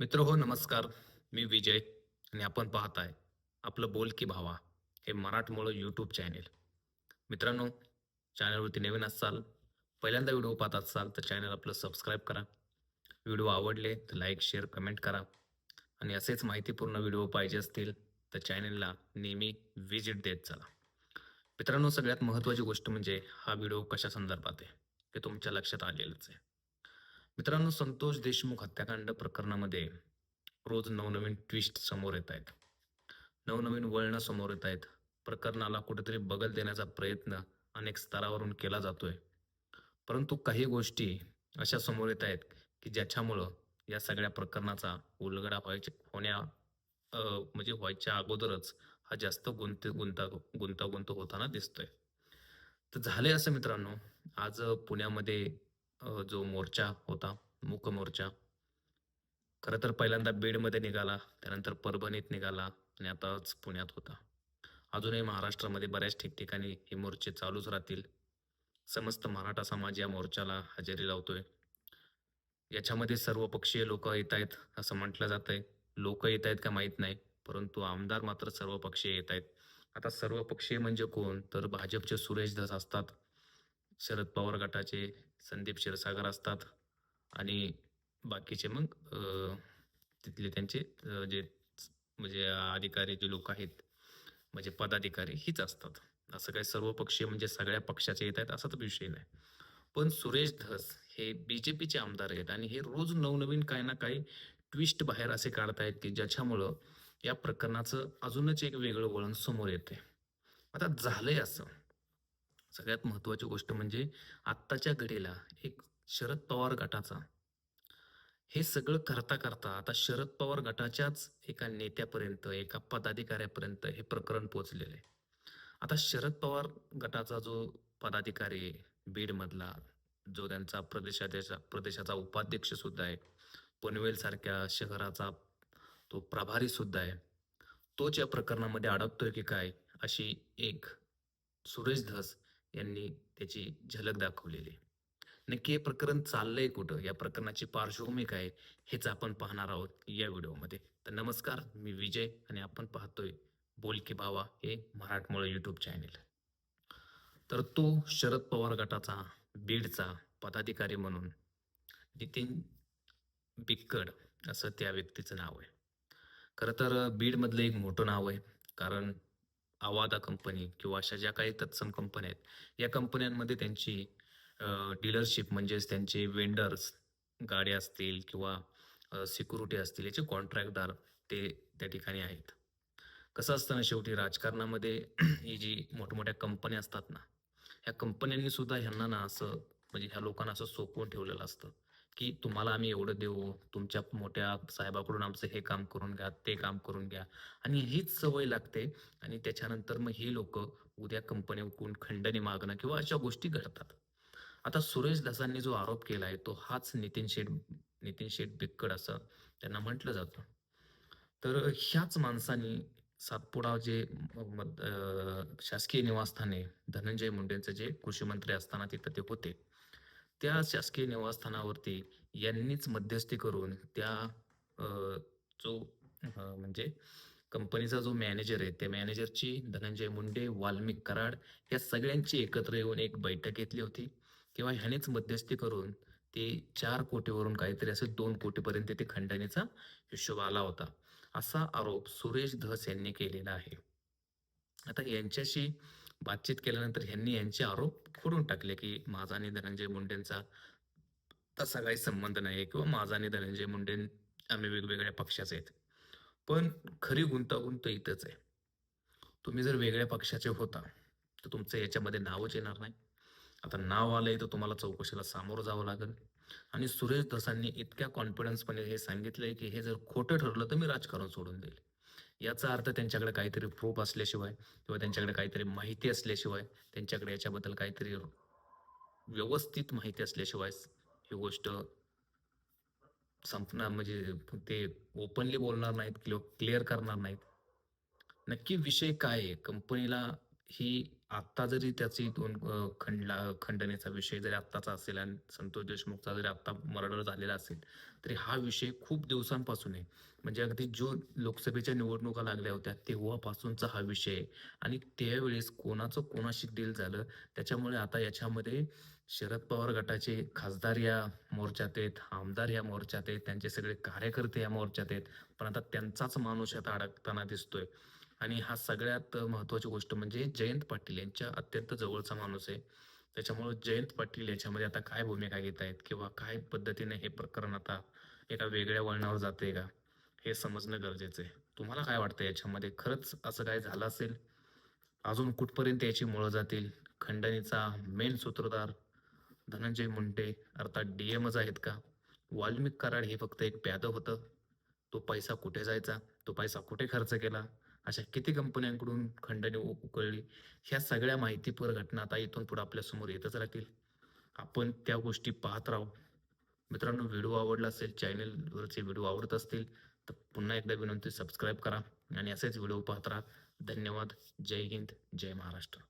मित्र हो नमस्कार. मी विजय आणि आपण पाहताय आपलं बोल की भावा हे मराठमोळं यूट्यूब चॅनेल मित्रांनो चॅनलवरती नवीन असाल पहिल्यांदा व्हिडिओ पाहत असाल तर चॅनल आपलं सबस्क्राईब करा. व्हिडिओ आवडले तर लाईक शेअर कमेंट करा. आणि असेच माहितीपूर्ण व्हिडिओ पाहिजे असतील तर चॅनलला नेहमी व्हिजिट देत चला. मित्रांनो सगळ्यात महत्त्वाची गोष्ट म्हणजे हा व्हिडिओ कशा संदर्भात आहे ते तुमच्या लक्षात आलेलंच आहे. मित्रांनो संतोष देशमुख हत्याकांड प्रकरणामध्ये रोज नवनवीन ट्विस्ट समोर येत आहेत. नवनवीन वळणं समोर येत आहेत. प्रकरणाला कुठेतरी बगल देण्याचा प्रयत्न अनेक स्तरावरून केला जातोय. परंतु काही गोष्टी अशा समोर येत आहेत की ज्याच्यामुळं या सगळ्या प्रकरणाचा उलगडा व्हायचे होण्या म्हणजे व्हायच्या अगोदरच हा जास्त गुंत गुंता गुंतागुंत होताना दिसतोय. तर झाले असं मित्रांनो आज पुण्यामध्ये जो मोर्चा होता मूक मोर्चा. खरं तर पहिल्यांदा बीडमध्ये निघाला त्यानंतर परभणीत निघाला आणि आताच पुण्यात होता. अजूनही महाराष्ट्रामध्ये बऱ्याच ठिकठिकाणी हे मोर्चे चालूच राहतील. समस्त मराठा समाज या मोर्चाला हजेरी लावतोय. याच्यामध्ये सर्वपक्षीय लोक येत आहेत असं म्हटलं जात आहे लोक येत आहेत का माहीत नाही परंतु आमदार मात्र सर्वपक्षीय येत आहेत. आता सर्वपक्षीय म्हणजे कोण? तर भाजपचे सुरेश धस असतात. शरद पवार गटाचे संदीप क्षीरसागर असतात. आणि बाकीचे मग तिथले त्यांचे जे म्हणजे अधिकारी जे लोक आहेत म्हणजे पदाधिकारी हीच असतात. असं काही सर्व पक्षीय म्हणजे सगळ्या पक्षाचे येत आहेत असा तर विषय नाही. पण सुरेश धस हे बी जे पीचे आमदार आहेत आणि हे रोज नवनवीन काही ना काही ट्विस्ट बाहेर असे काढतायत की ज्याच्यामुळं या प्रकरणाचं अजूनच एक वेगळं वळण समोर येते आता झालंय असं. सगळ्यात महत्त्वाची गोष्ट म्हणजे आत्ताच्या घडीला एक शरद पवार गटाचा. हे सगळं करता करता आता शरद पवार गटाच्याच एका नेत्यापर्यंत एका पदाधिकाऱ्यापर्यंत हे प्रकरण पोचलेलं आहे. आता शरद पवार गटाचा जो पदाधिकारी आहे बीडमधला जो त्यांचा प्रदेशाध्यक्षा प्रदेशाचा उपाध्यक्ष सुद्धा आहे पनवेल सारख्या शहराचा तो प्रभारी सुद्धा आहे तोच या प्रकरणामध्ये अडकतोय की काय अशी एक सुरेश धस यांनी त्याची झलक दाखवलेली आहे. नक्की हे प्रकरण चाललंय कुठं? या प्रकरणाची पार्श्वभूमी काय? हेच आपण पाहणार आहोत या व्हिडिओमध्ये. तर नमस्कार मी विजय आणि आपण पाहतोय बोल की बाबा हे मराठमोळं यूट्यूब चॅनेल तर तो शरद पवार गटाचा बीडचा पदाधिकारी म्हणून नितीन बिक्कड असं त्या व्यक्तीचं नाव आहे. खरं तर बीडमधलं एक मोठं नाव आहे. कारण आवादा कंपनी किंवा अशा ज्या काही तत्सम कंपन्या आहेत या कंपन्यांमध्ये त्यांची डीलरशिप म्हणजेच त्यांचे वेंडर्स गाड्या असतील किंवा सिक्युरिटी असतील याचे कॉन्ट्रॅक्टदार ते त्या ठिकाणी आहेत. कसं असतं ना शेवटी राजकारणामध्ये ही जी मोठमोठ्या कंपन्या असतात ना ह्या कंपन्यांनी सुद्धा ह्यांना ना असं म्हणजे ह्या लोकांना असं सोपवून ठेवलेलं असतं. की तुम्हाला आम्ही एवढं देऊ तुमच्या मोठ्या साहेबाकडून आमचं हे काम करून घ्या ते काम करून घ्या. आणि हीच सवय लागते आणि त्याच्यानंतर मग ही लोक उद्या कंपनी उकून खंडणी मागणं किंवा अशा गोष्टी घडतात. आता सुरेश दासांनी जो आरोप केला आहे तो हाच नितीन शेठ नितीन शेठ बिक्कड असं त्यांना म्हटलं जातं. तर ह्याच माणसानी सातपुडा जे शासकीय निवासस्थान आहे धनंजय मुंडेंचे जे कृषी मंत्री असताना तिथं ते होते. त्या शासकीय निवासस्थानावरती यांनीच मध्यस्थी करून त्या जो म्हणजे कंपनीचा जो मॅनेजर आहे त्या मॅनेजरची धनंजय मुंडे वाल्मिक कराड या सगळ्यांची एकत्र येऊन एक बैठक घेतली होती. किंवा ह्यानेच मध्यस्थी करून ते चार कोटीवरून काहीतरी असे दोन कोटीपर्यंत ते खंडणीचा हिशोब आला होता. असा आरोप सुरेश धस यांनी केलेला आहे. आता यांच्याशी बातचीत केल्यानंतर ह्यांनी यांचे आरोप खोडून टाकले की माझा आणि धनंजय मुंडेंचा तसा काही संबंध नाही किंवा माझा आणि धनंजय मुंडे आम्ही वेगवेगळ्या पक्षाचे आहेत. पण खरी गुंतागुंत इथंच आहे. तुम्ही जर वेगळ्या पक्षाचे होता तर तुमचं याच्यामध्ये नावच येणार नाही. आता नाव आलंय तर तुम्हाला चौकशीला सामोरं जावं लागेल. आणि सुरेश दसांनी इतक्या कॉन्फिडन्सपणे हे सांगितलंय की हे जर खोटं ठरलं तर मी राजकारण सोडून देईल. याचा अर्थ त्यांच्याकडे काहीतरी प्रूफ असल्याशिवाय किंवा त्यांच्याकडे काहीतरी माहिती असल्याशिवाय त्यांच्याकडे याच्याबद्दल काहीतरी व्यवस्थित माहिती असल्याशिवाय ही गोष्ट संपणार म्हणजे ते ओपनली बोलणार नाहीत क्लिअर करणार नाहीत. नक्की विषय काय आहे? कंपनीला ही आत्ता जरी त्याची दोन खंडला खंडनेचा विषय जरी आत्ताचा असेल आणि संतोष देशमुखचा जरी आत्ता मर्डर झालेला असेल तरी हा विषय खूप दिवसांपासून आहे म्हणजे अगदी जो लोकसभेच्या निवडणुका लागल्या होत्या तेव्हापासूनचा हा विषय आहे. आणि त्यावेळेस कोणाचं कोणाशी डील झालं त्याच्यामुळे आता याच्यामध्ये शरद पवार गटाचे खासदार या मोर्चात आहेत आमदार या मोर्चात आहेत त्यांचे सगळे कार्यकर्ते या मोर्चात आहेत पण आता त्यांचाच माणूस आता अडकताना दिसतोय. आणि हा सगळ्यात महत्त्वाची गोष्ट म्हणजे जयंत पाटील यांच्या अत्यंत जवळचा माणूस आहे. त्याच्यामुळे जयंत पाटील याच्यामध्ये आता काय भूमिका घेत आहेत किंवा काय पद्धतीने हे प्रकरण आता एका वेगळ्या वळणावर जाते का हे समजणं गरजेचं आहे. तुम्हाला काय वाटतं याच्यामध्ये? खरंच असं काय झालं असेल? अजून कुठपर्यंत याची मुळं जातील? खंडणीचा मेन सूत्रधार धनंजय मुंडे अर्थात डी एमच आहेत का? वाल्मिक कराड हे फक्त एक प्यादं होतं. तो पैसा कुठे जायचा? तो पैसा कुठे खर्च केला? अशा किती कंपन्यांकडून खंडणी उकळली? ह्या सगळ्या माहितीपर घटना आता इथून पुढे आपल्यासमोर येतच राहतील. आपण त्या गोष्टी पाहत राहू. मित्रांनो व्हिडिओ आवडला असेल चॅनलवरचे व्हिडिओ आवडत असतील तर पुन्हा एकदा विनंती सबस्क्राईब करा आणि असेच व्हिडिओ पाहत राहा. धन्यवाद. जय हिंद. जय महाराष्ट्र.